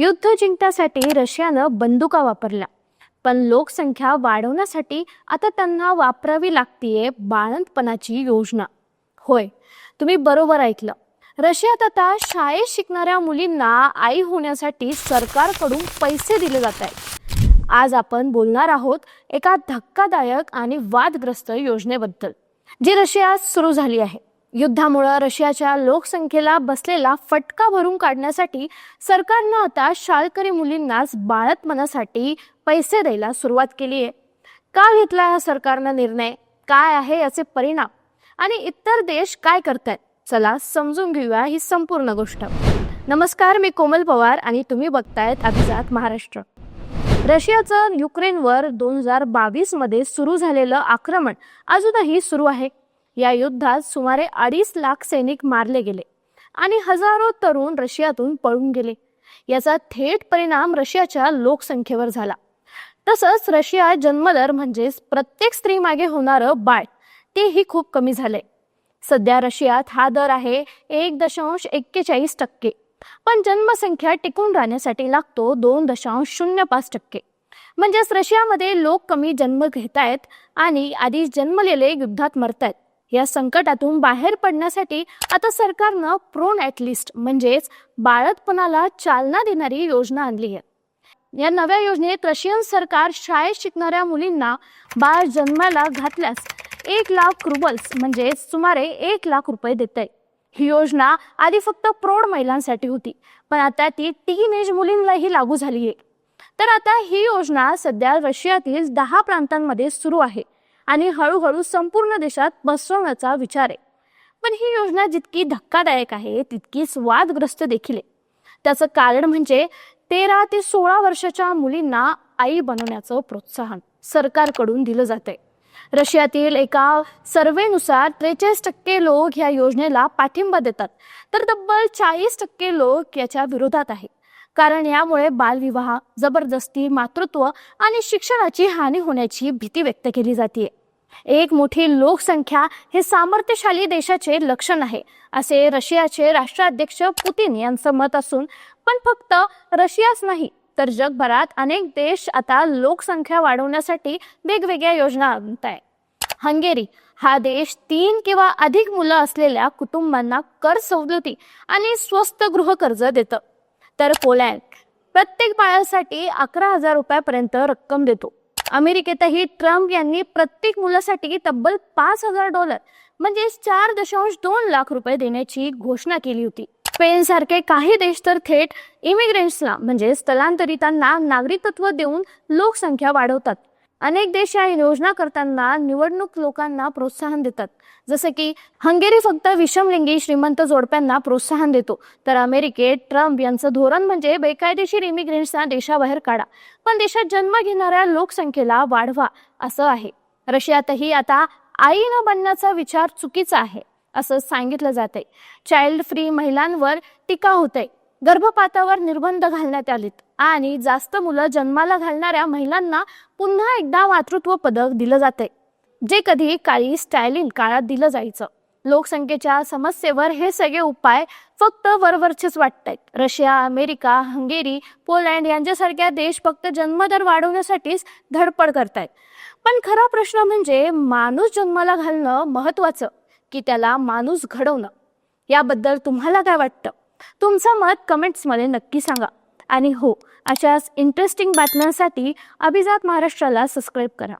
युद्ध जिंकण्यासाठी रशियानं बंदुका वापरल्या. पण लोकसंख्या वाढवण्यासाठी आता त्यांना वापरावी लागतीये बाळंतपणाची योजना. होय तुम्ही बरोबर ऐकलं. रशियात आता शाळेत शिकणाऱ्या मुलींना आई होण्यासाठी सरकारकडून पैसे दिले जात आहेत. आज आपण बोलणार आहोत एका धक्कादायक आणि वादग्रस्त योजनेबद्दल जी रशियात सुरू झाली आहे. युद्धामुळं रशियाच्या लोकसंख्येला बसलेला फटका भरून काढण्यासाठी सरकारनं आता शाळकरी मुलींनाच बाळतपणासाठी पैसे द्यायला सुरुवात केली आहे. का घेतला हा सरकारनं निर्णय? काय आहे याचे परिणाम? आणि इतर देश काय करतात चला समजून घेऊया ही संपूर्ण गोष्ट. नमस्कार मी कोमल पवार आणि तुम्ही बघतायत अभिजात महाराष्ट्र. रशियाचं युक्रेनवर दोन हजार बावीसमध्ये सुरू झालेलं आक्रमण अजूनही सुरू आहे. या युद्धात सुमारे अडीच लाख सैनिक मारले गेले आणि हजारो तरुण रशियातून पळून गेले. याचा थेट परिणाम रशियाच्या लोकसंख्येवर झाला. तसंच रशिया जन्मदर म्हणजेच प्रत्येक स्त्री मागे होणारं बाळ तेही खूप कमी झालंय. सध्या रशियात हा दर आहे एक दशांश एक्केचाळीस टक्के पण जन्मसंख्या टिकून राहण्यासाठी लागतो दोन दशांश शून्य पाच टक्के. म्हणजेच रशियामध्ये लोक कमी जन्म घेत आहेत आणि आधी जन्मलेले युद्धात मरतायत. या संकटातून बाहेर पडण्यासाठी आता सरकारनं प्रोन ॲटलिस्ट म्हणजेच बाळतपणाला चालना देणारी योजना आणली आहे. या नव्या योजनेत रशियन सरकार शाळेत शिकणाऱ्या मुलींना बाळ जन्माला घातल्यास एक लाख रुबल्स म्हणजे सुमारे एक लाख रुपये देत आहे ही योजना आधी फक्त प्रौढ महिलांसाठी होती पण आता ती टीन एज मुलींनाही लागू झाली आहे तर आता ही योजना सध्या रशियातील दहा प्रांतांमध्ये सुरू आहे. आणि हळूहळू संपूर्ण देशात बसवण्याचा विचार आहे. पण ही योजना जितकी धक्कादायक आहे तितकीच वादग्रस्त देखील आहे. त्याचं कारण म्हणजे तेरा ते सोळा वर्षाच्या मुलींना आई बनवण्याचं प्रोत्साहन सरकारकडून दिलं जातंय. रशियातील एका सर्वेनुसार त्रेचाळीस टक्के लोक ह्या योजनेला पाठिंबा देतात. तर तब्बल चाळीस टक्के लोक याच्या विरोधात आहे कारण यामुळे बालविवाह जबरदस्ती मातृत्व आणि शिक्षणाची हानी होण्याची भीती व्यक्त केली जाते एक मोठी लोकसंख्या हे सामर्थ्यशाली देशाचे लक्षण आहे. असे रशियाचे राष्ट्राध्यक्ष पुतीन यांचं मत असून पण फक्त रशियाच नाही तर जगभरात अनेक देश आता लोकसंख्या वाढवण्यासाठी वेगवेगळ्या योजना आणत आहे. हंगेरी हा देश तीन किंवा अधिक मुलं असलेल्या कुटुंबांना कर सवलती आणि स्वस्त गृहकर्ज देतं. तर पोलँड प्रत्येक बाळासाठी अकरा हजार रुपयापर्यंत रक्कम देतो. अमेरिकेतही ट्रम्प यांनी प्रत्येक मुलासाठी तब्बल पाच हजार डॉलर म्हणजे चार दशांश दोन लाख रुपये देण्याची घोषणा केली होती. स्पेन सारखे काही देश तर थेट इमिग्रेंट्सला म्हणजे स्थलांतरितांना नागरिकत्व देऊन लोकसंख्या वाढवतात. अनेक देश या योजना करताना निवडणूक लोकांना प्रोत्साहन देतात. जसं की हंगेरी फक्त विषमलिंगी श्रीमंत जोडप्यांना प्रोत्साहन देतो. तर अमेरिकेत ट्रम्प यांचं धोरण म्हणजे बेकायदेशीर इमिग्रेंट्सना देशाबाहेर काढा. पण देशात जन्म घेणाऱ्या लोकसंख्येला वाढवा असं आहे. रशियातही आता आई न बनण्याचा विचार चुकीचा आहे असं सांगितलं जात आहे चाइल्ड फ्री महिलांवर टीका होते गर्भपातावर निर्बंध घालण्यात आलेत आणि जास्त मुलं जन्माला घालणाऱ्या महिलांना पुन्हा एकदा मातृत्व पदक दिलं जाते जे कधी काळी स्टायलिन काळात दिलं जायचं. लोकसंख्येच्या समस्येवर हे सगळे उपाय फक्त वरवरचेच वाटत आहेत रशिया अमेरिका हंगेरी पोलंड यांच्यासारख्या देश फक्त जन्मदर वाढवण्यासाठीच धडपड करतायत. पण खरा प्रश्न म्हणजे माणूस जन्माला घालणं महत्वाचं की त्याला माणूस घडवणं? याबद्दल तुम्हाला काय वाटतं? तुमचं मत कमेंट्समध्ये नक्की सांगा. आणि हो अशाच इंटरेस्टिंग बातम्यांसाठी अभिजात महाराष्ट्राला सबस्क्राईब करा.